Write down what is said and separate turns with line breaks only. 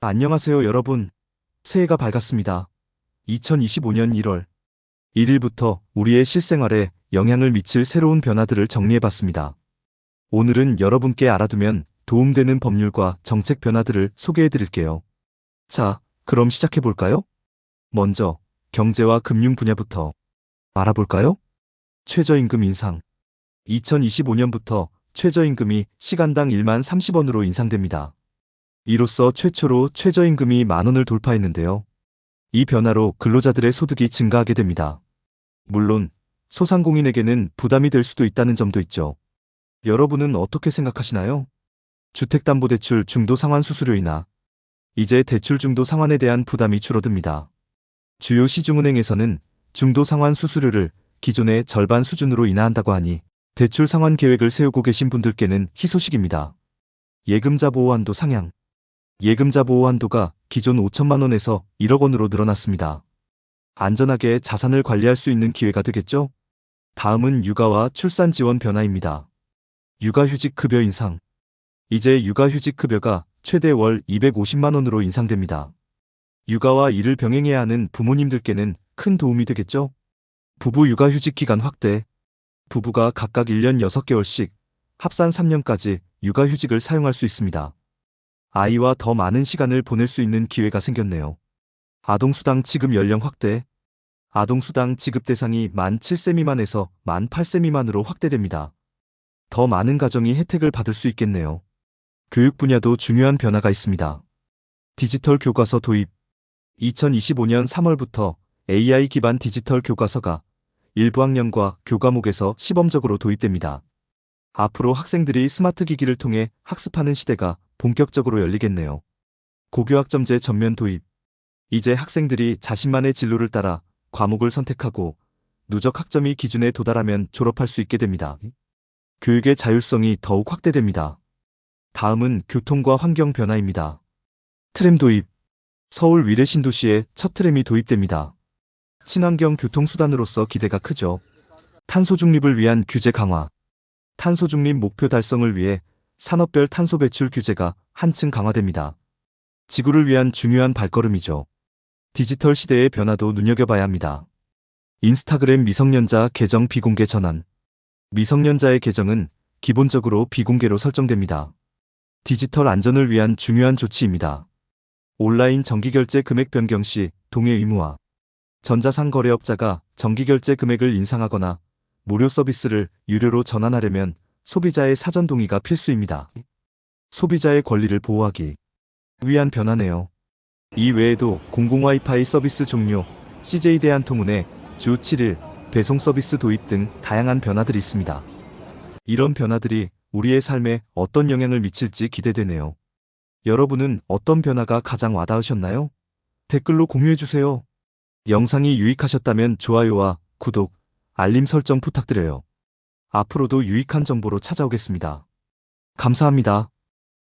안녕하세요 여러분. 새해가 밝았습니다. 2025년 1월 1일부터 우리의 실생활에 영향을 미칠 새로운 변화들을 정리해봤습니다. 오늘은 여러분께 알아두면 도움되는 법률과 정책 변화들을 소개해드릴게요. 자, 그럼 시작해볼까요? 먼저 경제와 금융 분야부터 알아볼까요? 최저임금 인상 2025년부터 최저임금이 시간당 1만 30원으로 인상됩니다. 이로써 최초로 최저임금이 만 원을 돌파했는데요. 이 변화로 근로자들의 소득이 증가하게 됩니다. 물론 소상공인에게는 부담이 될 수도 있다는 점도 있죠. 여러분은 어떻게 생각하시나요? 주택담보대출 중도 상환 수수료이나 이제 대출 중도 상환에 대한 부담이 줄어듭니다. 주요 시중은행에서는 중도 상환 수수료를 기존의 절반 수준으로 인하한다고 하니 대출 상환 계획을 세우고 계신 분들께는 희소식입니다. 예금자 보호 한도 상향 예금자 보호 한도가 기존 5천만 원에서 1억 원으로 늘어났습니다. 안전하게 자산을 관리할 수 있는 기회가 되겠죠? 다음은 육아와 출산 지원 변화입니다. 육아휴직 급여 인상. 이제 육아휴직 급여가 최대 월 250만 원으로 인상됩니다. 육아와 일을 병행해야 하는 부모님들께는 큰 도움이 되겠죠? 부부 육아휴직 기간 확대. 부부가 각각 1년 6개월씩 합산 3년까지 육아휴직을 사용할 수 있습니다. 아이와 더 많은 시간을 보낼 수 있는 기회가 생겼네요. 아동수당 지급 연령 확대. 아동수당 지급 대상이 만 7세 미만에서 만 8세 미만으로 확대됩니다. 더 많은 가정이 혜택을 받을 수 있겠네요. 교육 분야도 중요한 변화가 있습니다. 디지털 교과서 도입. 2025년 3월부터 AI 기반 디지털 교과서가 일부 학년과 교과목에서 시범적으로 도입됩니다. 앞으로 학생들이 스마트 기기를 통해 학습하는 시대가 본격적으로 열리겠네요. 고교학점제 전면 도입. 이제 학생들이 자신만의 진로를 따라 과목을 선택하고 누적 학점이 기준에 도달하면 졸업할 수 있게 됩니다. 교육의 자율성이 더욱 확대됩니다. 다음은 교통과 환경 변화입니다. 트램 도입. 서울 위례 신도시에 첫 트램이 도입됩니다. 친환경 교통수단으로서 기대가 크죠. 탄소 중립을 위한 규제 강화. 탄소 중립 목표 달성을 위해 산업별 탄소 배출 규제가 한층 강화됩니다. 지구를 위한 중요한 발걸음이죠. 디지털 시대의 변화도 눈여겨봐야 합니다. 인스타그램 미성년자 계정 비공개 전환. 미성년자의 계정은 기본적으로 비공개로 설정됩니다. 디지털 안전을 위한 중요한 조치입니다. 온라인 정기결제 금액 변경 시 동의 의무화. 전자상거래업자가 정기결제 금액을 인상하거나 무료 서비스를 유료로 전환하려면 소비자의 사전 동의가 필수입니다. 소비자의 권리를 보호하기 위한 변화네요. 이 외에도 공공 와이파이 서비스 종료, CJ 대한통운의 주 7일 배송 서비스 도입 등 다양한 변화들이 있습니다. 이런 변화들이 우리의 삶에 어떤 영향을 미칠지 기대되네요. 여러분은 어떤 변화가 가장 와닿으셨나요? 댓글로 공유해주세요. 영상이 유익하셨다면 좋아요와 구독, 알림 설정 부탁드려요. 앞으로도 유익한 정보로 찾아오겠습니다. 감사합니다.